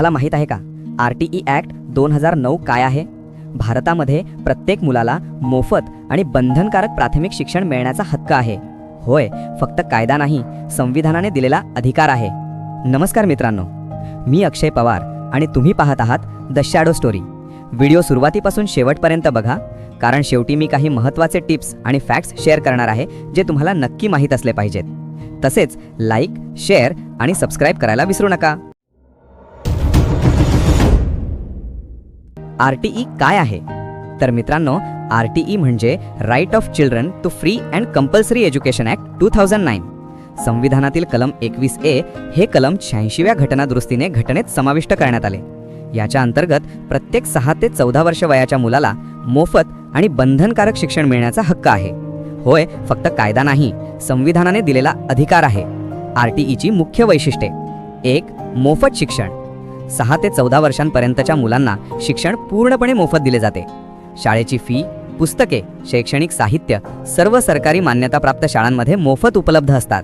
तुम्हाला माहीत आहे का? आर टी ई ॲक्ट दोन हजार नऊ काय आहे? भारतामध्ये प्रत्येक मुलाला मोफत आणि बंधनकारक प्राथमिक शिक्षण मिळण्याचा हक्क आहे. होय फक्त कायदा नाही संविधानाने दिलेला अधिकार आहे. नमस्कार मित्रांनो मी अक्षय पवार आणि तुम्ही पाहत आहात द शॅडो स्टोरी व्हिडिओ सुरुवातीपासून शेवटपर्यंत बघा कारण शेवटी मी काही महत्त्वाचे टिप्स आणि फॅक्ट्स शेअर करणार आहे जे तुम्हाला नक्की माहीत असले पाहिजेत. तसेच लाईक शेअर आणि सबस्क्राईब करायला विसरू नका. आर टी ई काय आहे? तर मित्रांनो आर टी ई म्हणजे right of children to free and compulsory education act two thousand nine संविधानातील कलम एकवीस ए हे कलम शहाऐंशीव्या घटनादुरुस्तीने घटनेत समाविष्ट करण्यात आले. याच्या अंतर्गत प्रत्येक सहा ते चौदा वर्ष वयाच्या मुलाला मोफत आणि बंधनकारक शिक्षण मिळण्याचा हक्क आहे. होय फक्त कायदा नाही संविधानाने दिलेला अधिकार आहे. आर टी ईची मुख्य वैशिष्ट्ये. एक मोफत शिक्षण. सहा ते चौदा वर्षांपर्यंतच्या मुलांना शिक्षण पूर्णपणे मोफत दिले जाते. शाळेची फी पुस्तके शैक्षणिक साहित्य सर्व सरकारी मान्यताप्राप्त शाळांमध्ये मोफत उपलब्ध असतात.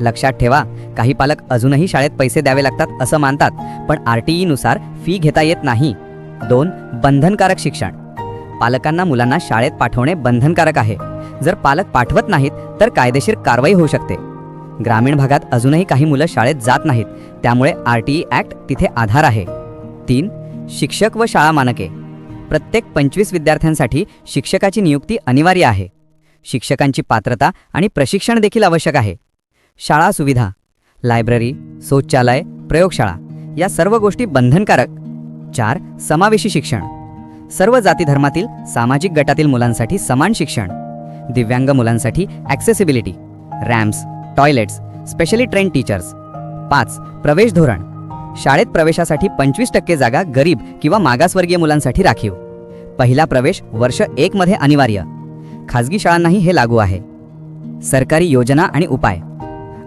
लक्षात ठेवा काही पालक अजूनही शाळेत पैसे द्यावे लागतात असं मानतात पण आर टी ईनुसार फी घेता येत नाही. दोन बंधनकारक शिक्षण. पालकांना मुलांना शाळेत पाठवणे बंधनकारक आहे. जर पालक पाठवत नाहीत तर कायदेशीर कारवाई होऊ शकते. ग्रामीण भागात अजूनही काही मुलं शाळेत जात नाहीत. त्यामुळे आर टी ई ॲक्ट तिथे आधार आहे. तीन शिक्षक व शाळा मानके. प्रत्येक पंचवीस विद्यार्थ्यांसाठी शिक्षकाची नियुक्ती अनिवार्य आहे. शिक्षकांची पात्रता आणि प्रशिक्षण देखील आवश्यक आहे. शाळा सुविधा लायब्ररी शौचालय प्रयोगशाळा या सर्व गोष्टी बंधनकारक. चार समावेशी शिक्षण. सर्व जाती धर्मातील सामाजिक गटातील मुलांसाठी समान शिक्षण. दिव्यांग मुलांसाठी accessibility ramps toilets specially train teachers पाच प्रवेश धोरण. शाळेत प्रवेशासाठी पंचवीस टक्के जागा गरीब किंवा मागासवर्गीय मुलांसाठी राखीव. पहिला प्रवेश वर्ष एकमध्ये अनिवार्य. खाजगी शाळांनाही हे लागू आहे. सरकारी योजना आणि उपाय.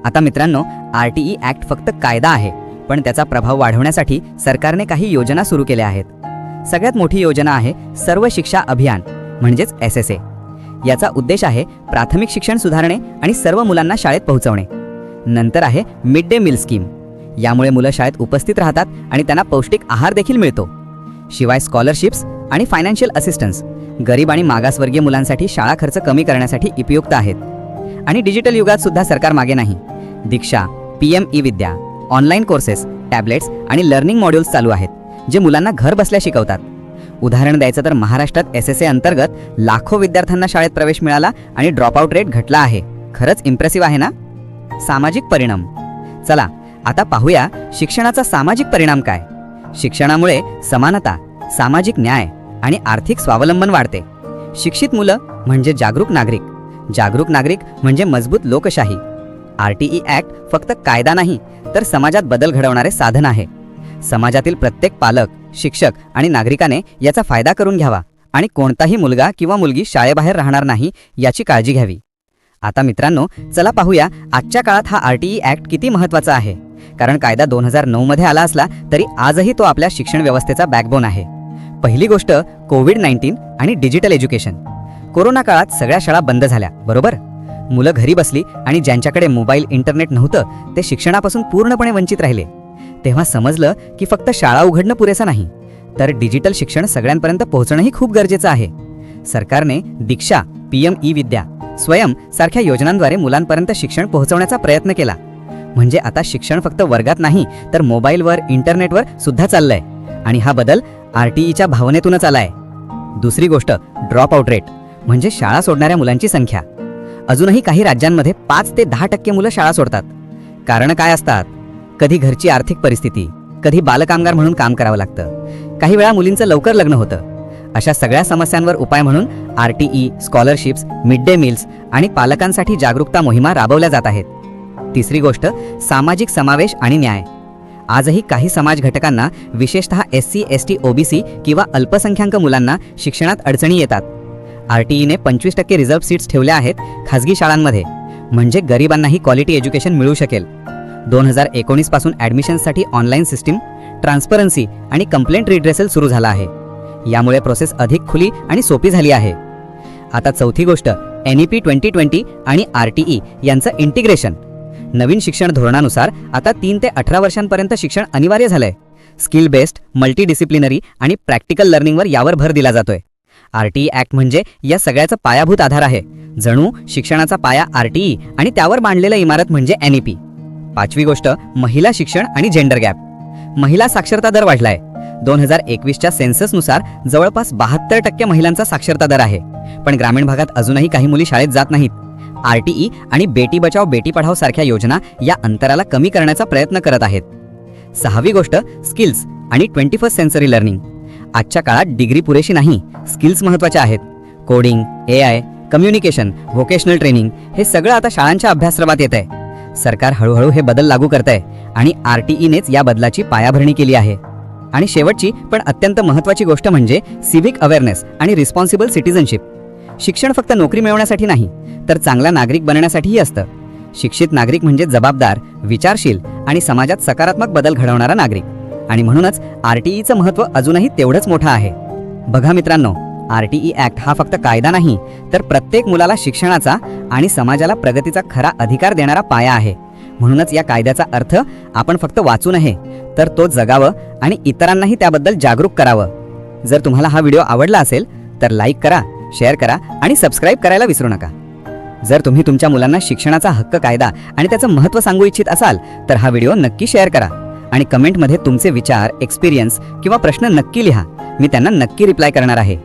आता मित्रांनो आर टी ई ॲक्ट फक्त कायदा आहे पण त्याचा प्रभाव वाढवण्यासाठी सरकारने काही योजना सुरू केल्या आहेत. सगळ्यात मोठी योजना आहे सर्व शिक्षा अभियान म्हणजेच एस एस ए. याचा उद्देश आहे प्राथमिक शिक्षण सुधारणे आणि सर्व मुलांना शाळेत पोहोचवणे. नंतर आहे मिड डे मील स्कीम. यामुळे मुलं शाळेत उपस्थित राहतात आणि त्यांना पौष्टिक आहार देखील मिळतो. शिवाय स्कॉलरशिप्स आणि फायनान्शियल असिस्टन्स गरीब आणि मागासवर्गीय मुलांसाठी शाळा खर्च कमी करण्यासाठी उपयुक्त आहेत. आणि डिजिटल युगात सुद्धा सरकार मागे नाही. Diksha P M e Vidya online courses tablets आणि लर्निंग मॉड्यूल्स चालू आहेत जे मुलांना घर बसल्या शिकवतात. उदाहरण द्यायचं तर महाराष्ट्रात एस एस ए अंतर्गत लाखो विद्यार्थ्यांना शाळेत प्रवेश मिळाला आणि ड्रॉपआउट रेट घटला आहे. खरंच इम्प्रेसिव्ह आहे ना? सामाजिक परिणाम. चला आता पाहूया शिक्षणाचा सामाजिक परिणाम काय? शिक्षणामुळे समानता सामाजिक न्याय आणि आर्थिक स्वावलंबन वाढते. शिक्षित मुलं म्हणजे जागरूक नागरिक. जागरूक नागरिक म्हणजे मजबूत लोकशाही. आर टी ई ॲक्ट फक्त कायदा नाही तर समाजात बदल घडवणारे साधन आहे. समाजातील प्रत्येक पालक शिक्षक आणि नागरिकाने याचा फायदा करून घ्यावा आणि कोणताही मुलगा किंवा मुलगी शाळेबाहेर राहणार नाही याची काळजी घ्यावी. आता मित्रांनो चला पाहूया आजच्या काळात हा आर टी ई ॲक्ट किती महत्त्वाचा आहे. कारण कायदा दोन हजार नऊमध्ये आला असला तरी आजही तो आपल्या शिक्षण व्यवस्थेचा बॅकबोन आहे. पहिली गोष्ट कोविड नाईन्टीन आणि डिजिटल एज्युकेशन. कोरोना काळात सगळ्या शाळा बंद झाल्या बरोबर? मुलं घरी बसली आणि ज्यांच्याकडे मोबाईल इंटरनेट नव्हतं ते शिक्षणापासून पूर्णपणे वंचित राहिले. तेव्हा समजलं की फक्त शाळा उघडणं पुरेसं नाही. तर डिजिटल शिक्षण सगळ्यांपर्यंत पोहोचणंही खूप गरजेचं आहे. सरकारने Diksha P M E Vidya Swayam सारख्या योजनांद्वारे मुलांपर्यंत शिक्षण पोहोचवण्याचा प्रयत्न केला. म्हणजे आता शिक्षण फक्त वर्गात नाही तर मोबाईलवर इंटरनेटवर सुद्धा चाललंय. आणि हा बदल आर टी ईच्या भावनेतूनच आलाय. दुसरी गोष्ट ड्रॉप आउट रेट म्हणजे शाळा सोडणाऱ्या मुलांची संख्या. अजूनही काही राज्यांमध्ये पाच ते दहा टक्के मुलं शाळा सोडतात. कारण काय असतात? कधी घरची आर्थिक परिस्थिती कधी बालकामगार म्हणून काम करावं लागतं. काही वेळा मुलींचं लवकर लग्न होतं. अशा सगळ्या समस्यांवर उपाय म्हणून R T E scholarships mid day meals आणि पालकांसाठी जागरूकता मोहिमा राबवल्या जात आहेत. तिसरी गोष्ट सामाजिक समावेश आणि न्याय. आजही काही समाज घटकांना विशेषतः S C S T OBC किंवा अल्पसंख्याक मुलांना शिक्षणात अडचणी येतात. आर टी ईने पंचवीस टक्के रिझर्व्ह सीट्स ठेवल्या आहेत खाजगी शाळांमध्ये. म्हणजे गरिबांनाही क्वालिटी एज्युकेशन मिळू शकेल. दोन हजार एकोणीसपासून ॲडमिशनसाठी ऑनलाईन सिस्टीम ट्रान्सपरन्सी आणि कंप्लेंट रिड्रेसल सुरू झाला आहे. यामुळे प्रोसेस अधिक खुली आणि सोपी झाली आहे. आता चौथी गोष्ट N E P twenty twenty आणि आर टी ई यांचं इंटिग्रेशन नवीन शिक्षण धोरणानुसार आता तीन ते अठरा वर्षांपर्यंत शिक्षण अनिवार्य झालंय. स्किल बेस्ड मल्टीडिसिप्लिनरी आणि प्रॅक्टिकल लर्निंगवर यावर भर दिला जातोय. आर टी ई ॲक्ट म्हणजे या सगळ्याचा पायाभूत आधार आहे. जणू शिक्षणाचा पाया आर टी ई आणि त्यावर मांडलेलं इमारत म्हणजे एन ई पी पाचवी गोष्ट महिला शिक्षण आणि जेंडर गॅप महिला साक्षरता दर वाढलाय. दोन हजार एकवीसच्या सेन्ससनुसार जवळपास बहात्तर टक्के महिलांचा साक्षरता दर आहे. पण ग्रामीण भागात अजूनही काही मुली शाळेत जात नाहीत. आर टी ई आणि बेटी बचाव बेटी पढाव सारख्या योजना या अंतराला कमी करण्याचा प्रयत्न करत आहेत. सहावी गोष्ट स्किल्स आणि ट्वेंटी फर्स्ट सेन्सरी लर्निंग आजच्या काळात डिग्री पुरेशी नाही स्किल्स महत्त्वाच्या आहेत. Coding A I communication vocational training हे सगळं आता शाळांच्या अभ्यासक्रमात येत आहे सरकार हळूहळू हे बदल लागू करत आहे आणि आर टी ईनेच या बदलाची पायाभरणी केली आहे. आणि शेवटची पण अत्यंत महत्त्वाची गोष्ट म्हणजे सिव्हिक अवेअरनेस आणि रिस्पॉन्सिबल सिटिझनशिप शिक्षण फक्त नोकरी मिळवण्यासाठी नाही तर चांगला नागरिक बनण्यासाठीही असतं. शिक्षित नागरिक म्हणजे जबाबदार विचारशील आणि समाजात सकारात्मक बदल घडवणारा नागरिक. आणि म्हणूनच आर टी ईचं महत्त्व अजूनही तेवढंच मोठं आहे. बघा मित्रांनो आर टी ई ॲक्ट हा फक्त कायदा नाही तर प्रत्येक मुलाला शिक्षणाचा आणि समाजाला प्रगतीचा खरा अधिकार देणारा पाया आहे. म्हणूनच या कायद्याचा अर्थ आपण फक्त वाचू नये तर तो जगावं आणि इतरांनाही त्याबद्दल जागरूक करावं. जर तुम्हाला हा व्हिडिओ आवडला असेल तर लाईक करा शेअर करा आणि सबस्क्राईब करायला विसरू नका. जर तुम्ही तुमच्या मुलांना शिक्षणाचा हक्क कायदा आणि त्याचं महत्त्व सांगू इच्छित असाल तर हा व्हिडिओ नक्की शेअर करा. आणि कमेंटमध्ये तुमचे विचार एक्सपिरियन्स किंवा प्रश्न नक्की लिहा. मी त्यांना नक्की रिप्लाय करणार आहे.